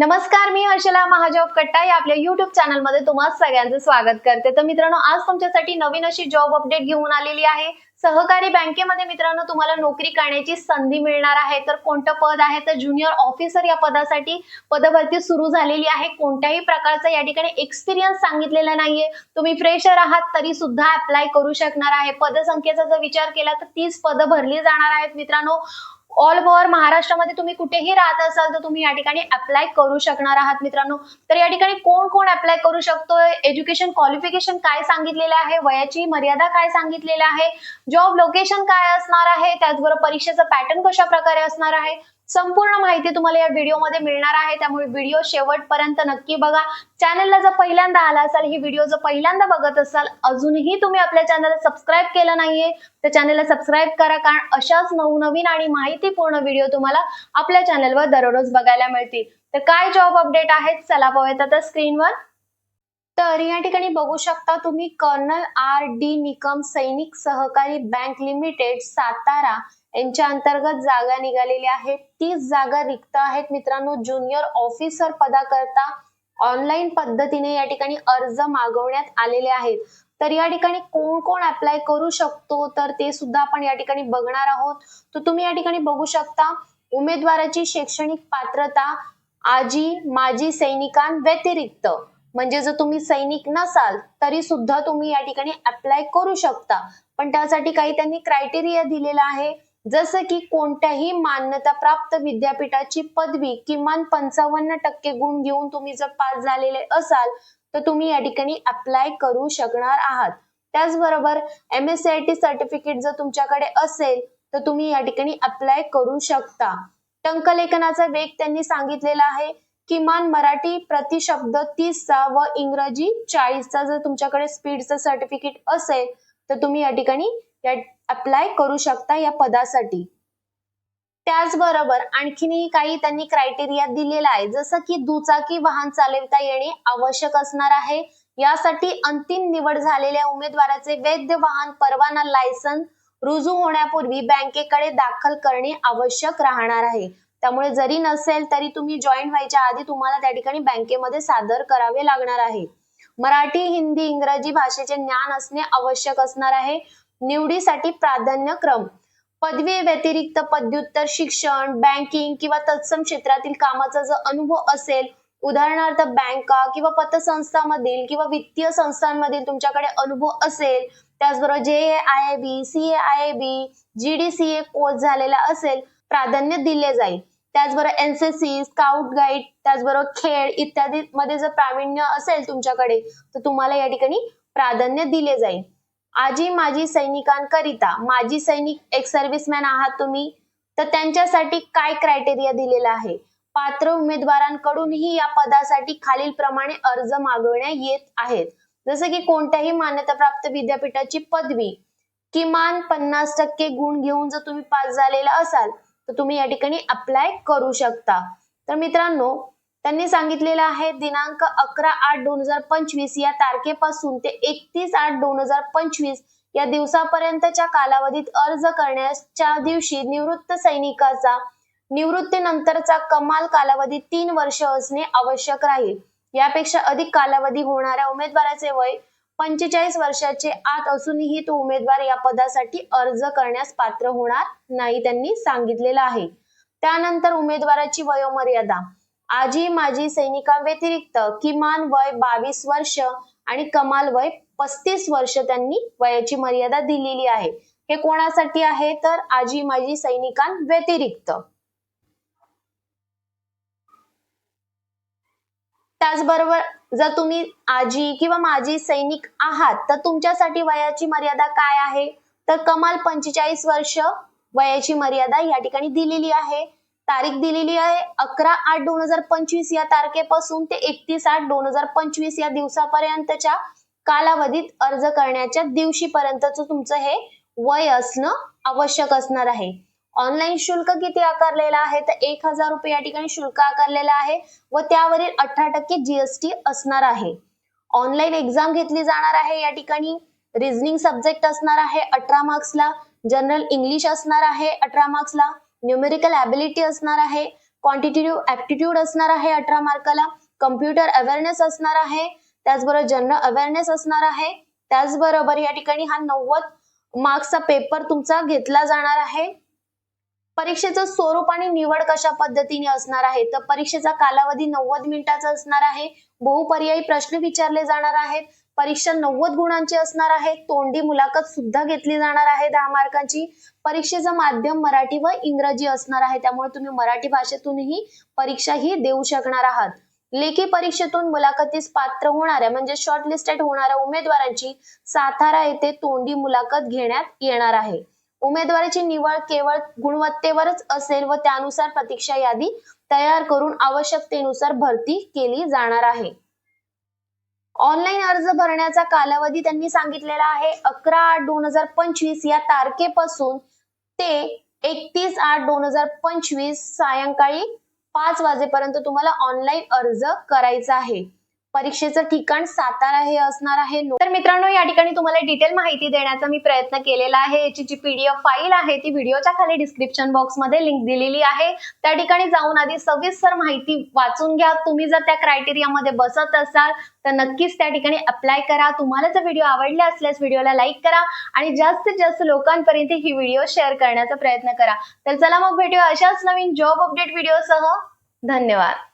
नमस्कार मी हर्षला महाजॉब कट्टा. या आपल्या युट्यूब चॅनलमध्ये तुम्हा सगळ्यांचं स्वागत करते. तर मित्रांनो आज तुमच्यासाठी नवीन अशी जॉब अपडेट घेऊन आलेली आहे. सहकारी बँकेमध्ये मित्रांनो तुम्हाला नोकरी करण्याची संधी मिळणार आहे. तर कोणतं पद आहे? तर ज्युनियर ऑफिसर या पदासाठी पदभरती सुरू झालेली आहे. कोणत्याही प्रकारचा या ठिकाणी एक्सपिरियन्स सांगितलेला नाहीये. तुम्ही फ्रेशर आहात तरी सुद्धा अप्लाय करू शकणार आहे. पदसंख्येचा जर विचार केला तर तीस पदं भरली जाणार आहेत मित्रांनो. ऑल ओव्हर महाराष्ट्रामध्ये तुम्ही कुठेही राहत असाल तर तुम्ही या ठिकाणी अप्लाय करू शकणार आहात मित्रांनो. तर या ठिकाणी कोण कोण अप्लाय करू शकतोय? एज्युकेशन क्वालिफिकेशन काय सांगितलेलं आहे? वयाची मर्यादा काय सांगितलेलं आहे? जॉब लोकेशन काय असणार आहे? त्याचबरोबर परीक्षेचं पॅटर्न कशा प्रकारे असणार आहे? संपूर्ण माहिती तुम्हाला या व्हिडिओमध्ये मिळणार आहे. त्यामुळे व्हिडिओ शेवटपर्यंत नक्की बघा. चॅनलला जर पहिल्यांदा आला असाल ही व्हिडिओ जर पहिल्यांदा बघत असाल अजूनही तुम्ही आपल्या चॅनलला सबस्क्राईब केलं नाहीये तर चॅनलला सबस्क्राईब करा. कारण अशाच नवनवीन आणि माहितीपूर्ण व्हिडिओ तुम्हाला आपल्या चॅनलवर दररोज बघायला मिळतील. तर काय जॉब अपडेट आहेत? चला पाहूयात आता स्क्रीनवर तर या ठिकाणी बघू शकता तुम्ही कर्नल आर डी निकम सैनिक सहकारी बँक लिमिटेड सातारा यांच्या अंतर्गत जागा निघालेल्या आहेत तीस जागा रिक्त आहेत मित्रांनो. ज्युनियर ऑफिसर पदाकरता ऑनलाईन पद्धतीने या ठिकाणी अर्ज मागवण्यात आलेले आहेत. तर या ठिकाणी कोण कोण अप्लाय करू शकतो? तर ते सुद्धा आपण या ठिकाणी बघणार आहोत. तर तुम्ही या ठिकाणी बघू शकता उमेदवाराची शैक्षणिक पात्रता आजी माजी सैनिकांव्यतिरिक्त म्हणजे जर तुम्ही सैनिक नसाल तरी सुद्धा तुम्ही या ठिकाणी अप्लाय करू शकता. पण त्यासाठी काही त्यांनी क्रायटेरिया दिलेला आहे. जसं की कोणत्याही मान्यता प्राप्त विद्यापीठाची पदवी किमान पंचावन्न टक्के गुण घेऊन तुम्ही जर पास झालेले असाल तर तुम्ही या ठिकाणी अप्लाय करू शकणार आहात. त्याचबरोबर M S C I T certificate जर तुमच्याकडे असेल तर तुम्ही या ठिकाणी अप्लाय करू शकता. टंकलेखनाचा वेग त्यांनी सांगितलेला आहे किमान मराठी प्रतिशब्द तीसचा व इंग्रजी चाळीसचा जर तुमच्याकडे स्पीडचं सर्टिफिकेट असेल तर तुम्ही या ठिकाणी या अप्लाय करू शकता या पदासाठी. त्याचबरोबर आणखीनही काही त्यांनी क्रायटेरिया दिलेला आहे जसं की दुचाकी वाहन चालवता येणे आवश्यक असणार आहे. यासाठी अंतिम निवड झालेल्या उमेदवाराचे वैध वाहन परवाना लायसन रुजू होण्यापूर्वी बँकेकडे दाखल करणे आवश्यक राहणार आहे. त्यामुळे जरी नसेल तरी तुम्ही जॉईन व्हायच्या आधी तुम्हाला त्या ठिकाणी बँकेमध्ये सादर करावे लागणार आहे. मराठी हिंदी इंग्रजी भाषेचे ज्ञान असणे आवश्यक असणार आहे. निवडीसाठी प्राधान्यक्रम पदवी व्यतिरिक्त पदव्युत्तर शिक्षण बँकिंग किंवा तत्सम क्षेत्रातील कामाचा जर अनुभव असेल उदाहरणार्थ बँका किंवा पतसंस्थामधील किंवा वित्तीय संस्थांमधील तुमच्याकडे अनुभव असेल त्याचबरोबर जे I B C I B G D C A course झालेला असेल प्राधान्य दिले जाईल. त्याचबरोबर एनसीसी स्काउट गाईड त्याचबरोबर खेळ इत्यादी मध्ये जर प्रावीण्य असेल तुमच्याकडे तर तुम्हाला या ठिकाणी प्राधान्य दिले जाईल. आजी माजी सैनिकांकरिता माजी सैनिक एक सर्व्हिसमॅन आहात तुम्ही. तर त्यांच्यासाठी काय क्रायटेरिया दिलेला आहे? पात्र उमेदवारांकडूनही या पदासाठी खालील प्रमाणे अर्ज मागवण्यात येत आहेत. जसं की कोणत्याही मान्यताप्राप्त विद्यापीठाची पदवी. किमान पन्नास टक्के गुण घेऊन जर तुम्ही पास झालेला असाल तर तुम्ही या ठिकाणी अप्लाय करू शकता. तर मित्रांनो त्यांनी सांगितलेलं आहे दिनांक अकरा आठ दोन हजार पंचवीस या तारखेपासून ते एकतीस आठ दोन हजार पंचवीस या दिवसापर्यंतच्या कालावधीत अर्ज करण्याच्या दिवशी निवृत्त सैनिकाचा निवृत्तीनंतरचा कमाल कालावधी तीन वर्ष असणे आवश्यक राहील. यापेक्षा अधिक कालावधी होणाऱ्या उमेदवाराचे वय पंचेचाळीस वर्षाचे आत असूनही तो उमेदवार या पदासाठी अर्ज करण्यास पात्र होणार नाही त्यांनी सांगितलेलं आहे. त्यानंतर उमेदवाराची वयोमर्यादा आजी माजी सैनिकांव्यतिरिक्त किमान वय बावीस वर्ष आणि कमाल वय पस्तीस वर्ष त्यांनी वयाची मर्यादा दिलेली आहे. हे कोणासाठी आहे? तर आजी माजी सैनिकांव्यतिरिक्त. त्याचबरोबर जर तुम्ही आजी किंवा माजी सैनिक आहात तर तुमच्यासाठी वयाची मर्यादा काय आहे? तर कमाल पंचेचाळीस वर्ष वयाची मर्यादा या ठिकाणी दिलेली आहे. तारीख दिलेली आहे अकरा आठ दोन हजार पंचवीस या तारखेपासून ते एकतीस आठ दोन हजार पंचवीस या दिवसापर्यंतच्या कालावधीत अर्ज करण्याच्या दिवशीपर्यंतच तुमचं हे वय असणं आवश्यक असणार आहे. ऑनलाईन शुल्क किती आकारलेलं आहे? तर एक हजार रुपये या ठिकाणी शुल्क आकारलेलं आहे व त्यावरील अठरा टक्के जीएसटी असणार आहे. ऑनलाईन एक्झाम घेतली जाणार आहे या ठिकाणी. रिझनिंग सब्जेक्ट असणार आहे अठरा मार्क्सला जनरल इंग्लिश असणार आहे अठरा मार्क्सला न्यूमेरिकल ॲबिलिटी असणार आहे क्वांटिटेटिव्ह ऍप्टिट्यूड असणार आहे अठरा मार्काला कम्प्युटर अवेअरनेस असणार आहे त्याचबरोबर जनरल अवेअरनेस असणार आहे त्याचबरोबर या ठिकाणी हा नव्वद मार्क्सचा पेपर तुमचा घेतला जाणार आहे. परीक्षेचं स्वरूप आणि निवड कशा पद्धतीने असणार आहे? तर परीक्षेचा कालावधी नव्वद मिनिटाचा असणार आहे. बहुपर्यायी प्रश्न विचारले जाणार आहेत. परीक्षा नव्वद गुणांची असणार आहे. तोंडी मुलाखत सुद्धा घेतली जाणार आहे दहा मार्कांची. परीक्षेचं माध्यम मराठी व इंग्रजी असणार आहे. त्यामुळे तुम्ही मराठी भाषेतूनही परीक्षा ही देऊ शकणार आहात. लेखी परीक्षेतून मुलाखतीस पात्र होणाऱ्या म्हणजे शॉर्टलिस्टेड होणाऱ्या उमेदवारांची सातारा येथे तोंडी मुलाखत घेण्यात येणार आहे. उमेदवाराची निवड केवळ गुणवत्तेवरच असेल व त्यानुसार प्रतीक्षा यादी तयार करून आवश्यकतेनुसार भरती केली जाणार आहे. ऑनलाईन अर्ज भरण्याचा कालावधी त्यांनी सांगितलेला आहे. अकरा आठ दोन हजार पंचवीस या तारखेपासून ते एकतीस आठ दोन हजार पंचवीस सायंकाळी पाच वाजेपर्यंत तुम्हाला ऑनलाईन अर्ज करायचा आहे. परीक्षेचं ठिकाण सातारा हे असणार आहे. तर मित्रांनो या ठिकाणी तुम्हाला डिटेल माहिती देण्याचा मी प्रयत्न केलेला आहे. याची जी पीडीएफ फाईल आहे ती व्हिडिओच्या खाली डिस्क्रिप्शन बॉक्समध्ये लिंक दिलेली आहे. त्या ठिकाणी जाऊन आधी सविस्तर माहिती वाचून घ्या. तुम्ही जर त्या क्रायटेरियामध्ये बसत असाल तर नक्कीच त्या ठिकाणी अप्लाय करा. तुम्हाला जर व्हिडिओ आवडला असल्यास व्हिडिओला लाईक करा आणि जास्तीत जास्त लोकांपर्यंत ही व्हिडिओ शेअर करण्याचा प्रयत्न करा. तर चला मग भेटूया अशाच नवीन जॉब अपडेट व्हिडिओसह धन्यवाद.